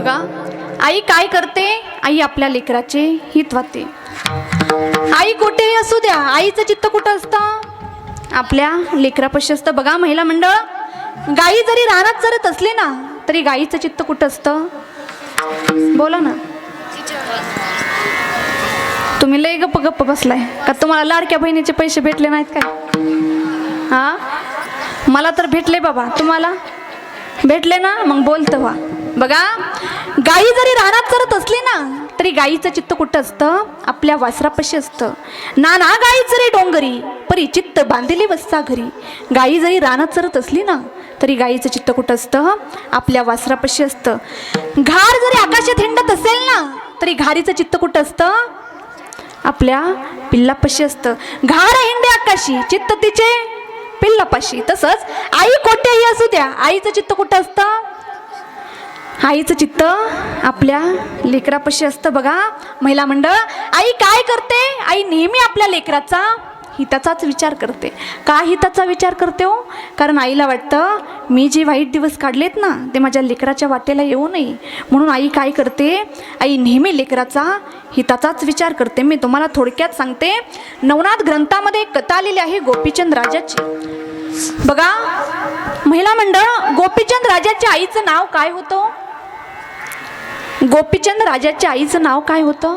बघा. आई काय करते? आई आपल्या लेकराचे हित वाते आई कुठेही असू द्या. आईचं चित्त कुठं असतं? आपल्या लेकरापाशी असतं. बघा महिला मंडळ गाई जरी रानात चरत असली ना तरी गाईचं चित्त कुठं असतं? बोला ना. तुम्ही लय गप्प गप्प बसलाय. का तुम्हाला लाडक्या बहिणीचे पैसे भेटले नाहीत काय? हा? मला तर भेटले बाबा. तुम्हाला? भेटले ना? मग बोलतं वा बघा गाई जरी रानात चरत असली ना तरी गाईचं चित्त कुठं असतं? आपल्या वासरापाशी असतं. ना ना गाई जरी डोंगरी परी चित्त बांधलेली वस्ता घरी. गाई जरी रानात चरत असली ना तरी गाईचं चित्त कुठं असतं? आपल्या वासरापाशी असतं. घार जरी आकाशात हिंडत असेल ना तरी घारीचं चित्त कुठं असतं? आपल्या पिल्लापाशी असतं. घार हिंडे आकाशी चित्त तिचे पिल्लापाशी. तसंच आई कोठेही असू द्या आईचं चित्त कुठं असतं? आईचं चित्त आपल्या लेकरापाशी असतं बघा. महिला मंडळ आई काय करते? आई नेहमी आपल्या लेकराचा हिताचाच विचार करते. का हिताचा विचार करते हो? कारण आईला वाटतं मी जे वाईट दिवस काढलेत ना ते माझ्या लेकराच्या वाटेला येऊ नये. म्हणून आई काय करते? आई नेहमी लेकराचा हिताचाच विचार करते. मी तुम्हाला थोडक्यात सांगते. नवनाथ ग्रंथामध्ये एक कथा आलेली आहे गोपीचंद राजाची. बघा. महिला मंडळ गोपीचंद राजाच्या आईचं नाव काय होतं? गोपीचंद राजाच्या आईचं नाव काय होतं?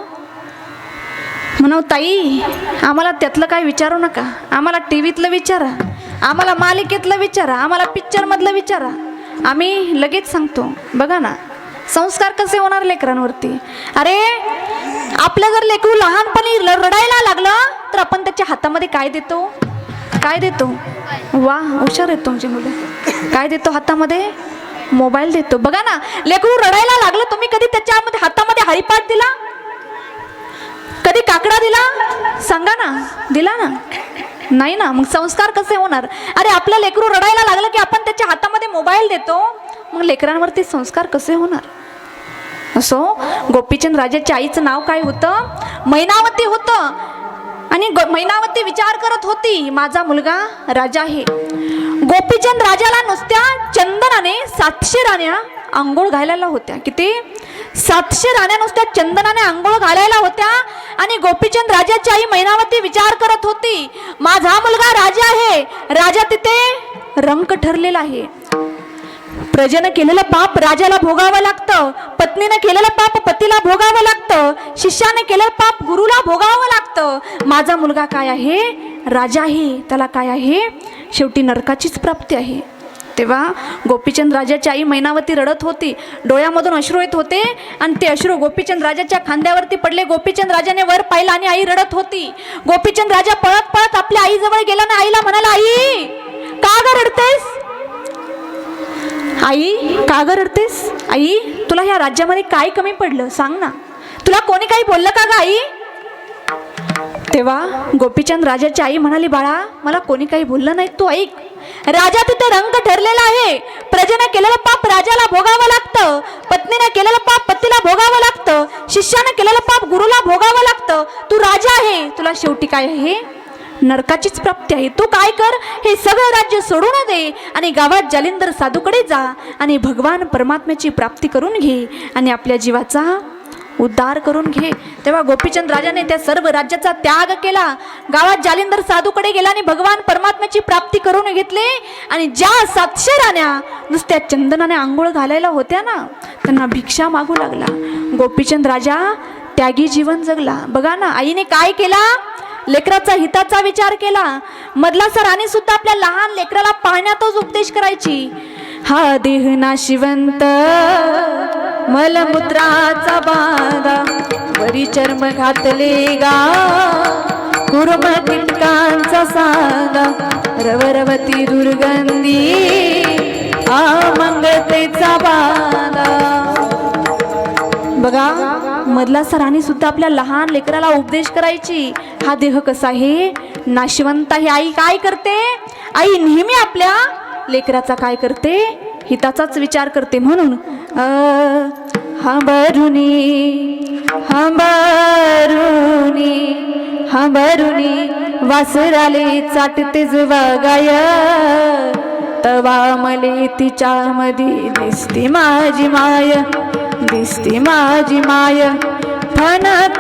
म्हणाव ताई आम्हाला त्यातलं काय विचारू नका. आम्हाला टी व्हीतलं विचारा. आम्हाला मालिकेतलं विचारा. आम्हाला पिक्चरमधलं विचारा. आम्ही लगेच सांगतो बघा ना संस्कार कसे होणार लेकरांवरती? अरे आपलं जर लेकरू लहानपणी रडायला लागलं तर आपण त्याच्या हातामध्ये काय देतो? काय देतो? वा हुशार आहेत तुमची मुलं. काय देतो हातामध्ये? मोबाईल देतो. बघा ना लेकरू रडायला लागलं तुम्ही कधी त्याच्यामध्ये हातामध्ये हरिपाठ दिला? कधी काकडा दिला? सांगा ना दिला ना. नाही ना मग संस्कार कसे होणार? अरे आपलं लेकरू रडायला लागलं की आपण त्याच्या हातामध्ये मोबाईल देतो. मग लेकरांवरती संस्कार कसे होणार? असो गोपीचंद राजाच्या आईचं नाव काय होतं? मैनावती होतं. आणि मैनावती विचार करत होती माझा मुलगा राजा आहे. गोपीचंद राजाला नुसत्या चंदनाने सातशे राण्या आंघोळ घालायला होत्या. किती? सातशे राण्या नुसत्या चंदनाने आंघोळ घालायला होत्या आणि गोपीचंद राजाची आई मैनावती विचार करत होती माझा मुलगा राजा आहे. राजा तिथे रंक ठरलेला आहे. प्रजेनं केलेलं पाप राजाला भोगावं लागतं पत्नीनं केलेलं पाप पतीला भोगावं लागतं शिष्याने केलेलं पाप गुरुला भोगावं लागतं. माझा मुलगा काय आहे? राजा आहे. त्याला काय आहे? शेवटी नरकाचीच प्राप्ती आहे. तेव्हा गोपीचंद राजाची आई मैनावती रडत होती. डोळ्यामधून अश्रू येत होते आणि ते अश्रू गोपीचंद राजाच्या खांद्यावरती पडले. गोपीचंद राजाने वर पाहिलं आणि आई रडत होती. गोपीचंद राजा पळत पळत आपल्या आईजवळ गेला ना आईला म्हणाला आई का ग रडतेस आई का ग रडतेस? आई तुला ह्या राज्यामध्ये काय कमी पडलं? सांग ना. तुला कोणी काही बोललं का ग आई? तेव्हा गोपीचंद राजाची आई म्हणाली बाळा मला कोणी काही बोललं नाही. तू ऐक. राजा तिथे रंग ठरलेला आहे. प्रजेने केलेलं पाप राजाला नरकाचीच प्राप्ती आहे. तू काय कर? हे सगळं राज्य सोडून दे आणि गावात जालिंदर साधूकडे जा आणि भगवान परमात्म्याची प्राप्ती करून घे आणि आपल्या जीवाचा उद्धार करून घे. तेव्हा गोपीचंद राजाने त्या सर्व राज्याचा त्याग केला. गावात जालिंदर साधूकडे गेला आणि भगवान परमात्म्याची प्राप्ती करून घेतले. आणि ज्या सातशे राण्या नुसत्या चंदनाने आंघोळ घालायला होत्या ना त्यांना भिक्षा मागू लागला. गोपीचंद राजा त्यागी जीवन जगला. बघा ना आईने काय केला? लेकराचा हिताचा विचार केला. मधला सर सुद्धा आपल्या लहान लेकराला पाहण्यातच उपदेश करायची. हा देह नाशिवंत मलमूत्राचा बाधा वरी चर्म घातले गा कुर्म कीटकांचा साधा रवरवती दुर्गंधी मधला सरांनी सुद्धा आपल्या लहान लेकराला उपदेश करायची. हा देह कसा आहे? नाशवंत आहे. आई काय करते? आई नेहमी आपल्या लेकराचा काय करते? हिताचाच विचार करते म्हणून. अ, हंबरुनी हंबरुनी हंबरुनी वासराले चाटते गाय. तवा मले तिच्या मधी दिसते माझी माय. दिसती माझी माय. फणक